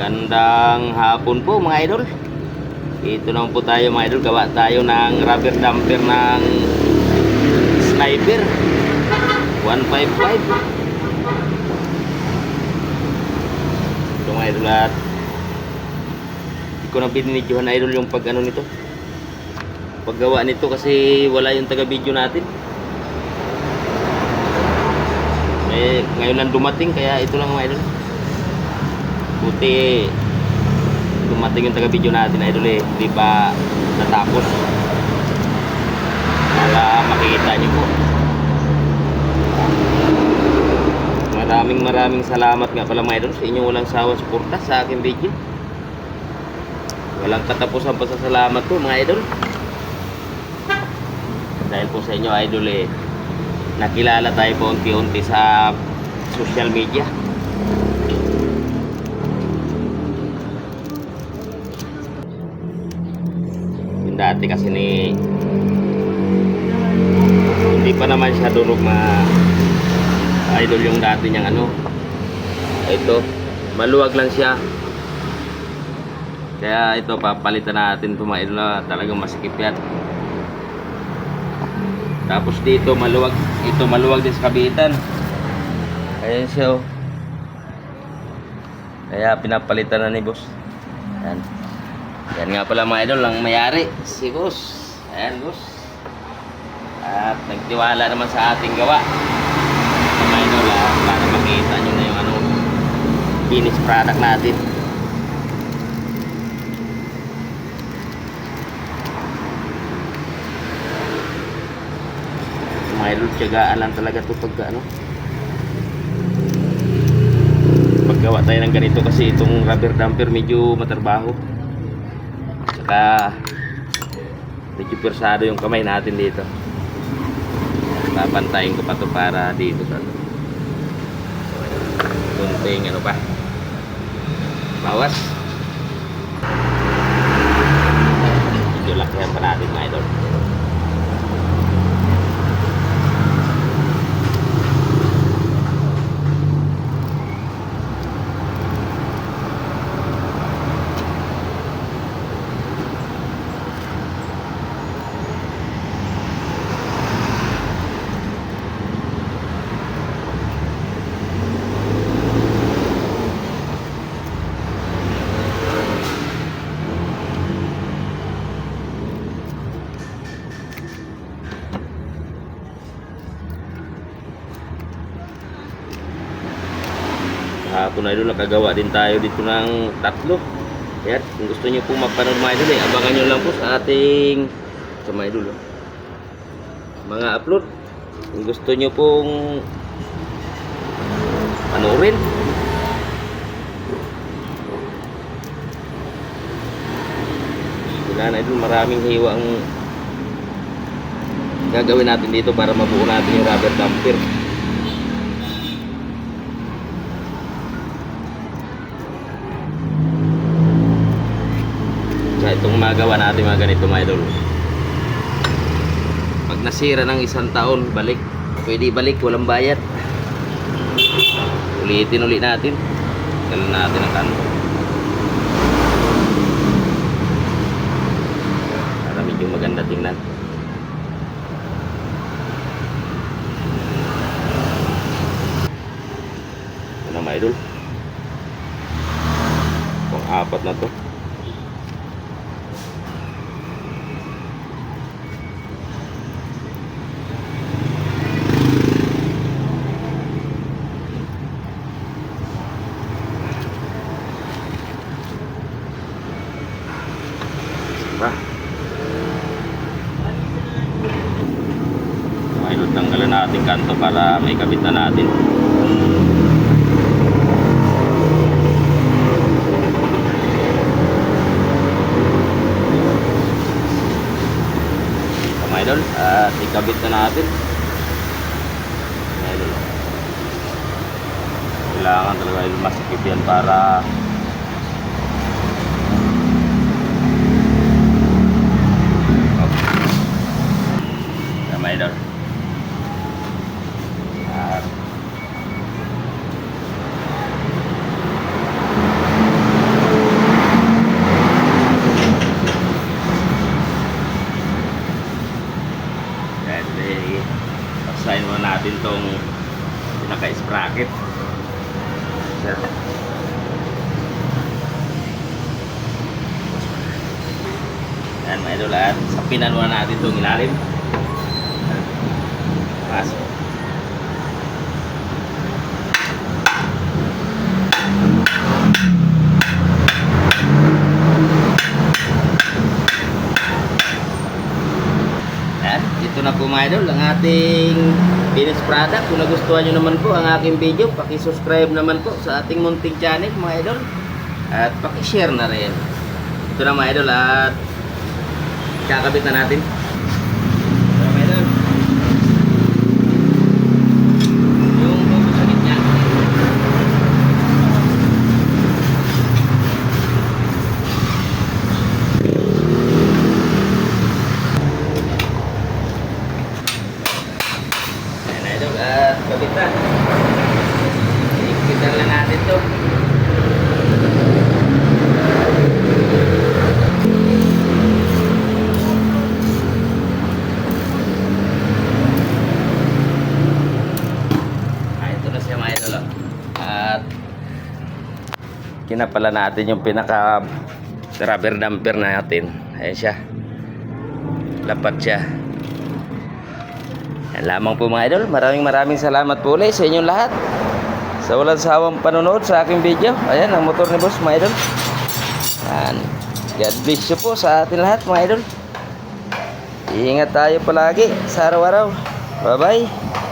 Magandang hapon po mga idol. Ito naman po tayo mga idol. Gawa tayo ng rubber damper ng sniper. 155. Ito mga idol at hindi ko na binidyohan idol yung pag ano nito. Paggawa nito kasi wala yung taga video natin. Eh, ngayon lang dumating kaya ito lang mga idol. Buti dumating yung taga video natin idol eh. Hindi pa natapos. Para makikita niyo po. Maraming maraming salamat nga pala mga idol sa inyong walang sawang suporta sa aking video. Walang katapusan pa sa salamat po mga idol. Dahil po sa inyo idol eh nakilala tayo po unti-unti sa social media. Dati kasi ni hindi pa naman siya durog ma idol yung dati niyang ano ito maluwag lang siya kaya ito papalitan natin ito mga idol na talagang masikip yan tapos dito maluwag, ito maluwag din sa kabitan. Ayan siya oh. Kaya pinapalitan na ni boss. Ayan. Yan nga pala mga idol, ang mayari, si boss. Ayan boss. At nagtiwala naman sa ating gawa. Mga idol, ah, para makita nyo na yung ano, finished product natin. mga idol, tiyagaan lang talaga to pag ano paggawa tayo ng ganito kasi itong rubber damper medyo matrabaho saka medyo persado yung kamay natin dito. Papantayin ko pa to para dito sa kunting ano pa. Bawas. Medyo lakihan pa natin mga idol Hapon na idol, din tayo dito ng tatlo. Yan, kung gusto niyo pong mapanood mga idol, eh, abangan nyo lang po sa ating sa mga idol. oh. Mga upload. Kung gusto niyo pong panoorin. Wala na idol, maraming hiwa ang gagawin natin dito para mabuo natin yung rubber damper. Magawa natin mga ganito mga idol. Pag nasira ng isang taon, balik. Pwede balik, walang bayad. Ulitin ulit natin. Galan natin ang kanto. Para medyo maganda tingnan. Ano mga idol? Pang apat na to. Ba? Pilot tanggalan natin kanto para may kabit na natin. Mga idol, at ikabit na natin. Mga idol. Kailangan talaga yung masikip yan para Tama idol. Sain mo natin tong pinaka-sprocket. Sir. Ayan, may idol. At sapinan muna natin itong ilalim. Pasok. Ito na po mga idol, ang ating finished product. Kung nagustuhan nyo naman po ang aking video, paki-subscribe naman po sa ating munting channel mga idol. At paki-share na rin. Ito na mga idol at kakabit na natin. Ito na mga idol. Yung logo sa gitna. Ayan na idol at kabit na. Ikitan lang natin to. Ah, ito na siya mga idol. oh. At kinapala natin yung pinaka rubber damper natin. Ayan siya. Lapat siya. Yan lamang po mga idol. Maraming maraming salamat po ulit sa inyong lahat. Sa walang sawang panonood sa aking video. Ayan, ang motor ni boss mga idol. Yan. God bless you po sa atin lahat mga idol. Iingat tayo palagi sa araw-araw. Bye-bye.